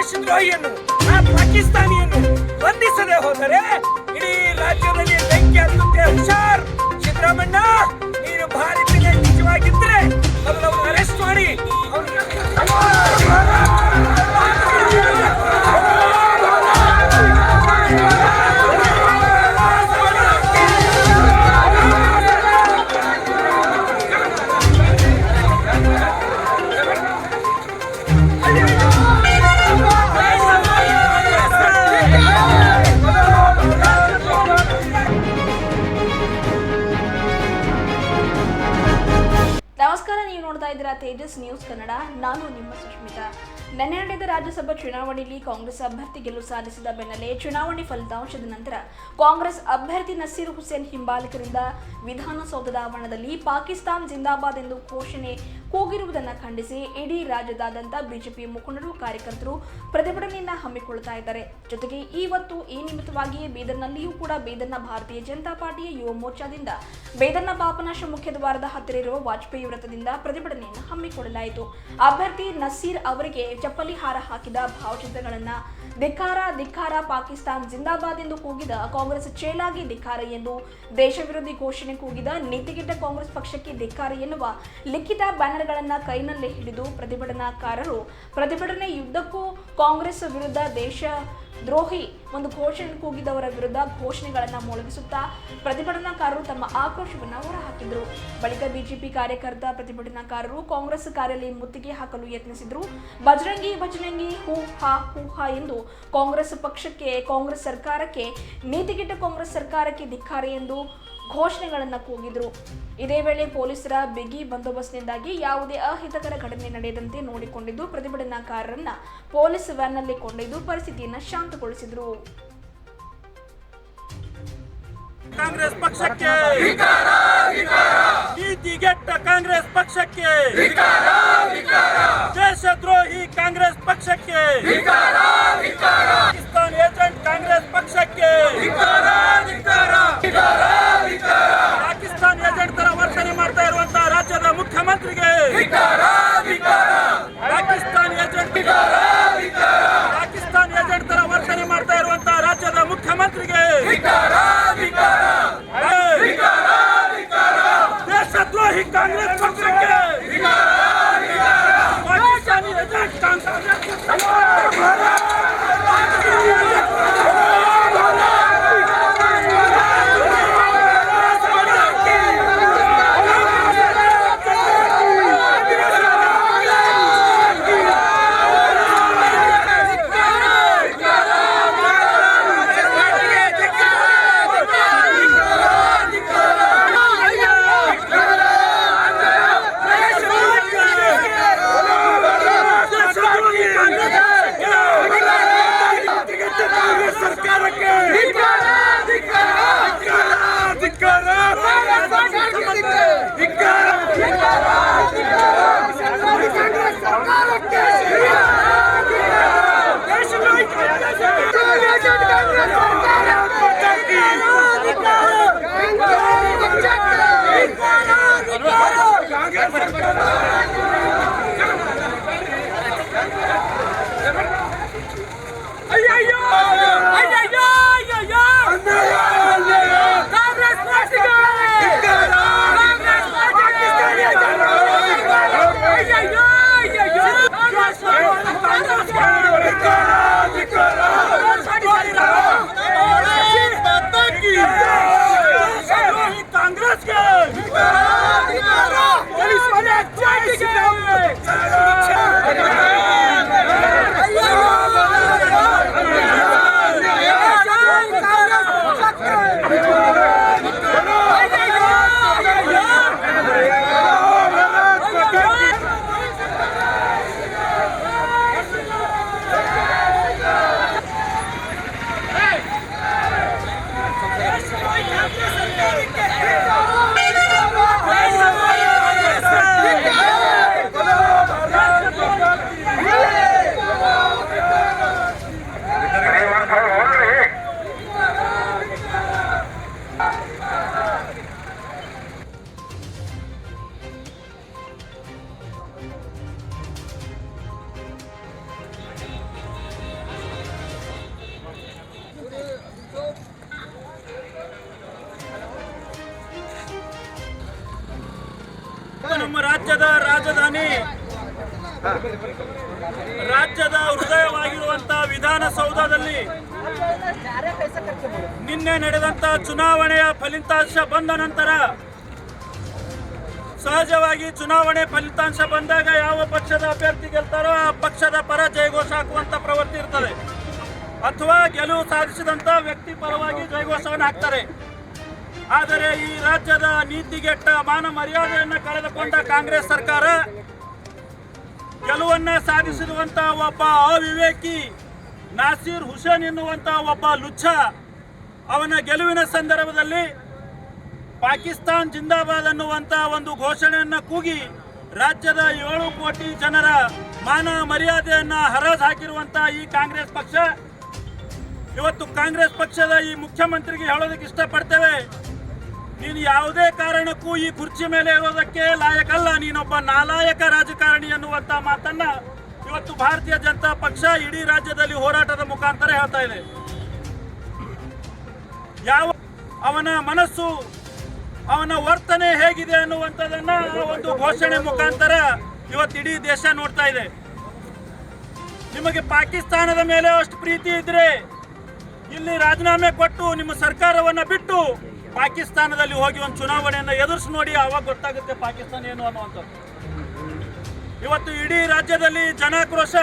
ದೇಶದ್ರೋಹಿಯನ್ನು ಆ ಪಾಕಿಸ್ತಾನಿಯನ್ನು ಬಂಧಿಸದೆ ಹೋದರೆ ತೇಜಸ್ ನ್ಯೂಸ್ ಕನ್ನಡ, ನಾನು ನಿಮ್ಮ ಸುಷ್ಮಿತಾ ನಿನ್ನೆ ನಡೆದ ರಾಜ್ಯಸಭಾ ಚುನಾವಣೆಯಲ್ಲಿ ಕಾಂಗ್ರೆಸ್ ಅಭ್ಯರ್ಥಿ ಗೆಲುವು ಸಾಧಿಸಿದ ಬೆನ್ನಲ್ಲೇ ಚುನಾವಣೆ ಫಲಿತಾಂಶದ ನಂತರ ಕಾಂಗ್ರೆಸ್ ಅಭ್ಯರ್ಥಿ ನಸೀರ್ ಹುಸೇನ್ ಹಿಂಬಾಲಕರಿಂದ ವಿಧಾನಸೌಧದ ಆವರಣದಲ್ಲಿ ಪಾಕಿಸ್ತಾನ್ ಜಿಂದಾಬಾದ್ ಎಂದು ಘೋಷಣೆ ಕೂಗಿರುವುದನ್ನು ಖಂಡಿಸಿ ಇಡೀ ರಾಜ್ಯದಾದ್ಯಂತ ಬಿಜೆಪಿ ಮುಖಂಡರು, ಕಾರ್ಯಕರ್ತರು ಪ್ರತಿಭಟನೆಯನ್ನ ಹಮ್ಮಿಕೊಳ್ತಾ ಇದ್ದಾರೆ. ಜೊತೆಗೆ ಇವತ್ತು ಈ ನಿಮಿತ್ತವಾಗಿ ಬೀದರ್ನಲ್ಲಿಯೂ ಕೂಡ ಬೀದರ್ನ ಭಾರತೀಯ ಜನತಾ ಪಾರ್ಟಿಯ ಯುವ ಮೋರ್ಚಾದಿಂದ ಬೇದರ್ನ ಪಾಪನಾಶ ಮುಖ್ಯ ದ್ವಾರದ ಹತ್ತಿರ ಇರುವ ವಾಜಪೇಯಿ ವೃತ್ತದಿಂದ ಪ್ರತಿಭಟನೆಯನ್ನು ಹಮ್ಮಿಕೊಳ್ಳಲಾಯಿತು. ಅಭ್ಯರ್ಥಿ ನಸೀರ್ ಅವರಿಗೆ ಚಪ್ಪಲಿ ಹಾರ ಹಾಕಿದ ಭಾವಚಿತ್ರಗಳನ್ನ ಧಿಕ್ಕಾರ ಧಿಕ್ಕಾರ ಪಾಕಿಸ್ತಾನ್ ಜಿಂದಾಬಾದ್ ಎಂದು ಕೂಗಿದ ಕಾಂಗ್ರೆಸ್ ಚೇಲಾಗಿ ಧಿಕ್ಕಾರ ಎಂದು ದೇಶ ವಿರೋಧಿ ಘೋಷಣೆ ಕೂಗಿದ ನೀತಿಗೆಟ್ಟ ಕಾಂಗ್ರೆಸ್ ಪಕ್ಷಕ್ಕೆ ಧಿಕ್ಕಾರ ಎನ್ನುವ ಲಿಖಿತ ಬ್ಯಾನರ್ಗಳನ್ನು ಕೈನಲ್ಲೇ ಹಿಡಿದು ಪ್ರತಿಭಟನಾಕಾರರು, ಪ್ರತಿಭಟನೆ ಯುದ್ಧಕ್ಕೂ ಕಾಂಗ್ರೆಸ್ ವಿರುದ್ಧ ದೇಶ ದ್ರೋಹಿ ಒಂದು ಘೋಷಣೆ ಕೂಗಿದವರ ವಿರುದ್ಧ ಘೋಷಣೆಗಳನ್ನು ಮೊಳಗಿಸುತ್ತಾ ಪ್ರತಿಭಟನಾಕಾರರು ತಮ್ಮ ಆಕ್ರೋಶವನ್ನು ಹೊರಹಾಕಿದ್ರು. ಬಳಿಕ ಬಿಜೆಪಿ ಕಾರ್ಯಕರ್ತ ಪ್ರತಿಭಟನಾಕಾರರು ಕಾಂಗ್ರೆಸ್ ಕಾರ್ಯಾಲಯ ಮುತ್ತಿಗೆ ಹಾಕಲು ಯತ್ನಿಸಿದರು. ಬಜರಂಗಿ ಬಜರಂಗಿ ಹೂ ಹಾ ಹೂ ಹಾ ಎಂದು ಕಾಂಗ್ರೆಸ್ ಪಕ್ಷಕ್ಕೆ, ಕಾಂಗ್ರೆಸ್ ಸರ್ಕಾರಕ್ಕೆ, ನೀತಿಗೆಟ್ಟ ಕಾಂಗ್ರೆಸ್ ಸರ್ಕಾರಕ್ಕೆ ಧಿಕ್ಕಾರ ಎಂದು ಘೋಷಣೆಗಳನ್ನು ಕೂಗಿದ್ರು. ಇದೇ ವೇಳೆ ಪೊಲೀಸರ ಬಿಗಿ ಬಂದೋಬಸ್ತ್ನಿಂದಾಗಿ ಯಾವುದೇ ಅಹಿತಕರ ಘಟನೆ ನಡೆಯದಂತೆ ನೋಡಿಕೊಂಡಿದ್ದು ಪ್ರತಿಭಟನಾಕಾರರನ್ನ ಪೊಲೀಸ್ ವ್ಯಾನ್ನಲ್ಲಿ ಕೊಂಡೊಯ್ದು ಪರಿಸ್ಥಿತಿಯನ್ನು ಶಾಂತಗೊಳಿಸಿದ್ರು. ಕಾಂಗ್ರೆಸ್ ಪಕ್ಷಕ್ಕೆ. ನೀತಿಗೆಟ್ಟ ಕಾಂಗ್ರೆಸ್ ಪಕ್ಷಕ್ಕೆ. ದೇಶದ್ರೋಹಿ ಕಾಂಗ್ರೆಸ್ ಪಕ್ಷಕ್ಕೆ. ಪಾಕಿಸ್ತಾನ್ ಏಜೆಂಟ್ ಕಾಂಗ್ರೆಸ್ ನಮ್ಮ ರಾಜ್ಯದ ರಾಜಧಾನಿ. ರಾಜ್ಯದ ಹೃದಯವಾಗಿರುವಂತಹ ವಿಧಾನಸೌಧದಲ್ಲಿ ನಿನ್ನೆ ನಡೆದಂತ ಚುನಾವಣೆಯ ಫಲಿತಾಂಶ ಬಂದ ನಂತರ, ಸಹಜವಾಗಿ ಚುನಾವಣೆ ಫಲಿತಾಂಶ ಬಂದಾಗ ಯಾವ ಪಕ್ಷದ ಅಭ್ಯರ್ಥಿ ಗೆಲ್ತಾರೋ ಆ ಪಕ್ಷದ ಪರ ಜಯಘೋಷ ಹಾಕುವಂತ ಪ್ರವೃತ್ತಿ ಇರ್ತದೆ. ಅಥವಾ ಗೆಲುವು ಸಾಧಿಸಿದಂತ ವ್ಯಕ್ತಿ ಪರವಾಗಿ ಜಯಘೋಷವನ್ನು ಹಾಕ್ತಾರೆ. ಆದರೆ ಈ ರಾಜ್ಯದ ನೀತಿಗೆಟ್ಟ ಮಾನ ಮರ್ಯಾದೆಯನ್ನು ಕಳೆದುಕೊಂಡ ಕಾಂಗ್ರೆಸ್ ಸರ್ಕಾರ ಗೆಲುವನ್ನ ಸಾಧಿಸಿರುವಂತ ಒಬ್ಬ ಅವಿವೇಕಿ, ನಾಸೀರ್ ಹುಸೇನ್ ಎನ್ನುವಂತ ಒಬ್ಬ ಲುಚ್ಛ ಅವನ ಗೆಲುವಿನ ಸಂದರ್ಭದಲ್ಲಿ ಪಾಕಿಸ್ತಾನ್ ಜಿಂದಾಬಾದ್ ಅನ್ನುವಂತ ಒಂದು ಘೋಷಣೆಯನ್ನ ಕೂಗಿ ರಾಜ್ಯದ ಏಳು ಕೋಟಿ ಜನರ ಮಾನ ಮರ್ಯಾದೆಯನ್ನ ಹರಾಜ್ ಹಾಕಿರುವಂತ ಈ ಕಾಂಗ್ರೆಸ್ ಪಕ್ಷ. ಇವತ್ತು ಕಾಂಗ್ರೆಸ್ ಪಕ್ಷದ ಈ ಮುಖ್ಯಮಂತ್ರಿಗೆ ಹೇಳೋದಕ್ಕೆ ಇಷ್ಟಪಡ್ತೇವೆ. ಯಾವುದೇ ಕಾರಣಕ್ಕೂ ಈ ಕುರ್ಚಿ ಮೇಲೆ ಇರೋದಕ್ಕೆ ಲಾಯಕಲ್ಲ. ನೀನೊಬ್ಬ ನಾಲಾಯಕ ರಾಜಕಾರಣಿ ಅನ್ನುವಂತ ಮಾತನ್ನ ಇವತ್ತು ಭಾರತೀಯ ಜನತಾ ಪಕ್ಷ ಇಡೀ ರಾಜ್ಯದಲ್ಲಿ ಹೋರಾಟದ ಮುಖಾಂತರ ಹೇಳ್ತಾ ಇದೆ. ಯಾವ ಅವನ ಮನಸ್ಸು, ಅವನ ವರ್ತನೆ ಹೇಗಿದೆ ಅನ್ನುವಂಥದ್ದನ್ನ ಒಂದು ಘೋಷಣೆ ಮುಖಾಂತರ ಇವತ್ತು ಇಡೀ ದೇಶ ನೋಡ್ತಾ ಇದೆ. ನಿಮಗೆ ಪಾಕಿಸ್ತಾನದ ಮೇಲೆ ಅಷ್ಟು ಪ್ರೀತಿ ಇದ್ರೆ, ಇಲ್ಲಿ ರಾಜೀನಾಮೆ ಕೊಟ್ಟು ನಿಮ್ಮ ಸರ್ಕಾರವನ್ನ ಬಿಟ್ಟು ಪಾಕಿಸ್ತಾನದಲ್ಲಿ ಹೋಗಿ ಒಂದು ಚುನಾವಣೆಯನ್ನು ಎದುರಿಸಿ ನೋಡಿ ಆವಾಗ ಗೊತ್ತಾಗುತ್ತೆ ಪಾಕಿಸ್ತಾನ ಏನು ಅನ್ನುವಂಥದ್ದು. ಇವತ್ತು ಇಡೀ ರಾಜ್ಯದಲ್ಲಿ ಜನಾಕ್ರೋಶ,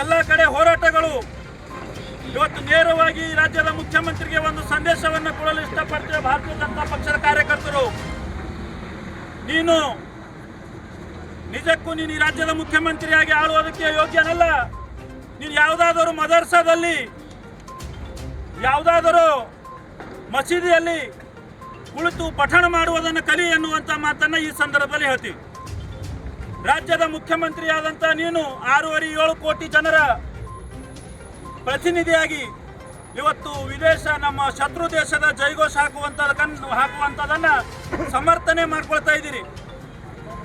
ಎಲ್ಲ ಕಡೆ ಹೋರಾಟಗಳು. ಇವತ್ತು ನೇರವಾಗಿ ರಾಜ್ಯದ ಮುಖ್ಯಮಂತ್ರಿಗೆ ಒಂದು ಸಂದೇಶವನ್ನು ಕೊಡಲು ಇಷ್ಟಪಡ್ತೇವೆ ಭಾರತೀಯ ಜನತಾ ಪಕ್ಷದ ಕಾರ್ಯಕರ್ತರು. ನೀನು, ನಿಜಕ್ಕೂ ನೀನು ಈ ರಾಜ್ಯದ ಮುಖ್ಯಮಂತ್ರಿಯಾಗಿ ಆಳುವುದಕ್ಕೆ ಯೋಗ್ಯನಲ್ಲ. ನೀನು ಯಾವುದಾದರೂ ಮದರ್ಸಾದಲ್ಲಿ, ಯಾವುದಾದರೂ ಮಸೀದಿಯಲ್ಲಿ ಕುಳಿತು ಪಠಣ ಮಾಡುವುದನ್ನು ಕಲಿ ಎನ್ನುವಂತ ಮಾತನ್ನ ಈ ಸಂದರ್ಭದಲ್ಲಿ ಹೇಳ್ತೀವಿ. ರಾಜ್ಯದ ಮುಖ್ಯಮಂತ್ರಿಯಾದಂಥ ನೀನು ಆರೂವರೆ ಏಳು ಕೋಟಿ ಜನರ ಪ್ರತಿನಿಧಿಯಾಗಿ ಇವತ್ತು ವಿದೇಶ ನಮ್ಮ ಶತ್ರು ದೇಶದ ಜೈಘೋಷ ಹಾಕುವಂತ ಹಾಕುವಂಥದನ್ನು ಸಮರ್ಥನೆ ಮಾಡ್ಕೊಳ್ತಾ ಇದ್ದೀರಿ.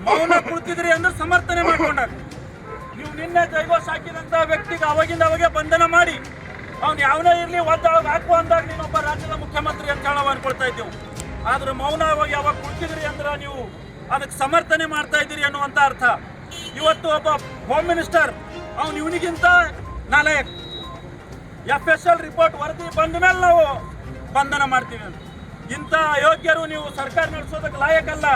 ಮೌನ ಕುಳಿತಿದ್ರಿ ಅಂದ್ರೆ ಸಮರ್ಥನೆ ಮಾಡ್ಕೊಂಡಾಗ. ನೀವು ನಿನ್ನೆ ಜೈಘೋಷ ಹಾಕಿದಂತ ವ್ಯಕ್ತಿಗೆ ಅವಾಗಿಂದ ಅವಾಗೆ ಬಂಧನ ಮಾಡಿ ಅವ್ನು ಯಾವನೇ ಇರಲಿ, ಒದ್ದೊಳಗೆ ಹಾಕು ಅಂದಾಗ ನೀನೊಬ್ಬ ರಾಜ್ಯದ ಮುಖ್ಯಮಂತ್ರಿ ಅಂತ ಹೇಳಿ ಅನ್ಕೊಳ್ತಾ ಇದ್ದೆವು. ಆದ್ರೆ ಮೌನವಾಗಿ ಯಾವಾಗ ಕುಳಿತಿದ್ರಿ ಅಂದ್ರೆ ನೀವು ಅದಕ್ಕೆ ಸಮರ್ಥನೆ ಮಾಡ್ತಾ ಇದ್ದೀರಿ ಅನ್ನುವಂತ ಅರ್ಥ. ಇವತ್ತು ಒಬ್ಬ ಹೋಮ್ ಮಿನಿಸ್ಟರ್ ಅವ್ನು ಇವನಿಗಿಂತ ನಾಲಾಯಕ್ ಎಫ್ ಎಸ್ ಎಲ್ ರಿಪೋರ್ಟ್ ವರದಿ ಬಂದ ಮೇಲೆ ನಾವು ಬಂಧನ ಮಾಡ್ತೀವಿ ಅಂತ. ಇಂಥ ಅಯೋಗ್ಯರು ನೀವು ಸರ್ಕಾರ ನಡೆಸೋದಕ್ಕೆ ಲಾಯಕಲ್ಲ.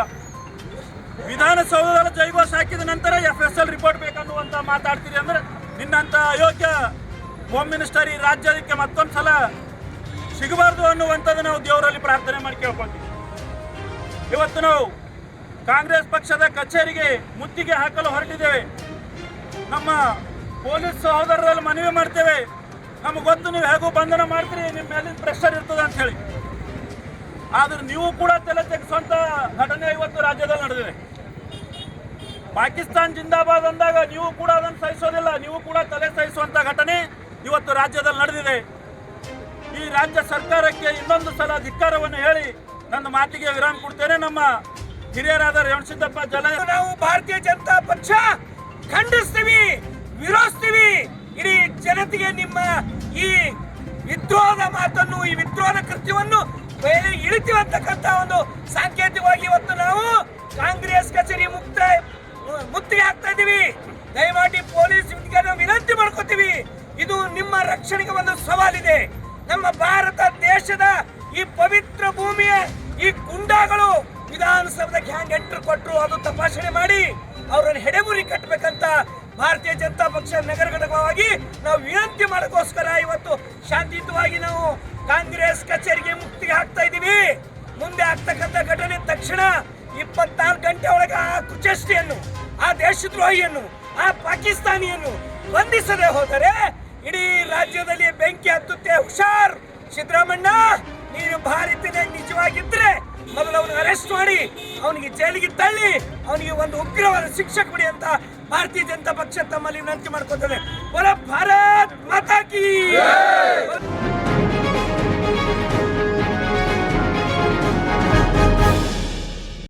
ವಿಧಾನಸೌಧದಲ್ಲಿ ಜೈಘೋಷ ಹಾಕಿದ ನಂತರ ಎಫ್ ಎಸ್ ಎಲ್ ರಿಪೋರ್ಟ್ ಬೇಕನ್ನುವಂತ ಮಾತಾಡ್ತೀರಿ ಅಂದ್ರೆ ನಿನ್ನಂತ ಅಯೋಗ್ಯ ಹೋಮ್ ಮಿನಿಸ್ಟರ್ ಈ ರಾಜ್ಯಕ್ಕೆ ಮತ್ತೊಂದು ಸಲ ಸಿಗಬಾರ್ದು ಅನ್ನುವಂಥದ್ದು ನಾವು ದೇವರಲ್ಲಿ ಪ್ರಾರ್ಥನೆ ಮಾಡಿ ಕೇಳ್ಕೊಂತೀವಿ. ಇವತ್ತು ನಾವು ಕಾಂಗ್ರೆಸ್ ಪಕ್ಷದ ಕಚೇರಿಗೆ ಮುತ್ತಿಗೆ ಹಾಕಲು ಹೊರಟಿದ್ದೇವೆ. ನಮ್ಮ ಪೊಲೀಸ್ ಸಹೋದರರಲ್ಲಿ ಮನವಿ ಮಾಡ್ತೇವೆ. ನಮಗೆ ಗೊತ್ತು, ನೀವು ಹೇಗೂ ಬಂಧನ ಮಾಡ್ತೀರಿ, ನಿಮ್ಮ ಮೇಲಿನ ಪ್ರೆಷರ್ ಇರ್ತದೆ ಅಂತ ಹೇಳಿ. ಆದ್ರೆ ನೀವು ಕೂಡ ತಲೆ ತೆಗೆಸುವಂಥ ಘಟನೆ ಇವತ್ತು ರಾಜ್ಯದಲ್ಲಿ ನಡೆದಿದೆ. ಪಾಕಿಸ್ತಾನ್ ಜಿಂದಾಬಾದ್ ಅಂದಾಗ ನೀವು ಕೂಡ ಅದನ್ನು ಸಹಿಸೋದಿಲ್ಲ, ನೀವು ಕೂಡ ತಲೆ ಸಹಿಸುವಂತ ಘಟನೆ. ಇವತ್ತು ರಾಜ್ಯದಲ್ಲಿ ನಡೆದಿದೆ. ಈ ರಾಜ್ಯ ಸರ್ಕಾರಕ್ಕೆ ಇನ್ನೊಂದು ಸಲ ಧಿಕ್ಕಾರವನ್ನು ಹೇಳಿ ನನ್ನ ಮಾತಿಗೆ ವಿರಾಮ ಕೊಡ್ತೇನೆ. ನಮ್ಮ ಹಿರಿಯರಾದ ರೇವಣಸಿದ್ದಪ್ಪ ಜಲ ನಾವು ಭಾರತೀಯ ಜನತಾ ಪಕ್ಷ ಖಂಡಿಸ್ತೀವಿ ವಿರೋಧಿಸ್ತೀವಿ ಇಡೀ ಜನತೆಗೆ ನಿಮ್ಮ ಈ ವಿದ್ರೋಹದ ಮಾತನ್ನು, ಈ ವಿದ್ರೋಹದ ಕೃತ್ಯವನ್ನು ಮೇಲೆ ಇಳಿತೀವಂತಕ್ಕಂಥ ಒಂದು ಸಾಂಕೇತಿಕವಾಗಿ ಇವತ್ತು ನಾವು ಕಾಂಗ್ರೆಸ್ ಕಚೇರಿ ಮುಕ್ತ ಮುತ್ತಿಗೆ ಹಾಕ್ತಾ ಇದ್ದೀವಿ. ದಯಮಾಡಿ ಪೊಲೀಸ್ ವಿನಂತಿ ಮಾಡ್ಕೋತೀವಿ. ನಿಮ್ಮ ರಕ್ಷಣೆಗೆ ಒಂದು ಸವಾಲಿದೆ. ನಮ್ಮ ಭಾರತ ದೇಶದ ಈ ಪವಿತ್ರ ಭೂಮಿಯ ಈ ಗುಂಡಾಗಳು ವಿಧಾನಸೌಧಕ್ಕೆ ಹ್ಯಾಂಗ್ ಎಂಟ್ರ್ ಕೊಟ್ಟರು ಅದು ತಪಾಸಣೆ ಮಾಡಿ ಅವರನ್ನು ಹೆಡೆಮುರಿ ಕಟ್ಟಬೇಕಂತ ಭಾರತೀಯ ಜನತಾ ಪಕ್ಷ ನಗರ ಘಟಕವಾಗಿ ನಾವು ವಿನಂತಿ ಮಾಡೋಕ್ಕೋಸ್ಕರ ಇವತ್ತು ಶಾಂತಿಯುತವಾಗಿ ನಾವು ಕಾಂಗ್ರೆಸ್ ಕಚೇರಿಗೆ ಮುಕ್ತಿಗೆ ಹಾಕ್ತಾ ಇದ್ದೀವಿ. ಮುಂದೆ ಆಗ್ತಕ್ಕಂಥ ಘಟನೆ ತಕ್ಷಣ ಇಪ್ಪತ್ನಾಲ್ಕು ಗಂಟೆ ಒಳಗೆ ಆ ಕುಚೇಷ್ಟಿಯನ್ನು, ಆ ದೇಶದ್ರೋಹಿಯನ್ನು, ಆ ಪಾಕಿಸ್ತಾನಿಯನ್ನು ಬಂಧಿಸದೆ ಹೋದರೆ ಇಡೀ ರಾಜ್ಯದಲ್ಲಿ ಬೆಂಕಿ ಹತ್ತುತ್ತೆ. ಹುಷಾರ್. ಸಿದ್ದರಾಮಣ್ಣ, ನೀನು ಭಾರತನೇ ನಿಜವಾಗಿದ್ರೆ ಮೊದಲು ಅವನು ಅರೆಸ್ಟ್ ಮಾಡಿ, ಅವನಿಗೆ ಜೈಲಿಗೆ ತಳ್ಳಿ, ಅವನಿಗೆ ಒಂದು ಉಗ್ರವಾದ ಶಿಕ್ಷೆ ಕೊಡಿ ಅಂತ ಭಾರತೀಯ ಜನತಾ ಪಕ್ಷ ತಮ್ಮಲ್ಲಿ ವಿನಂತಿ ಮಾಡ್ಕೊತದೆ. ಭಾರತ್ ಮಾತಾಕಿ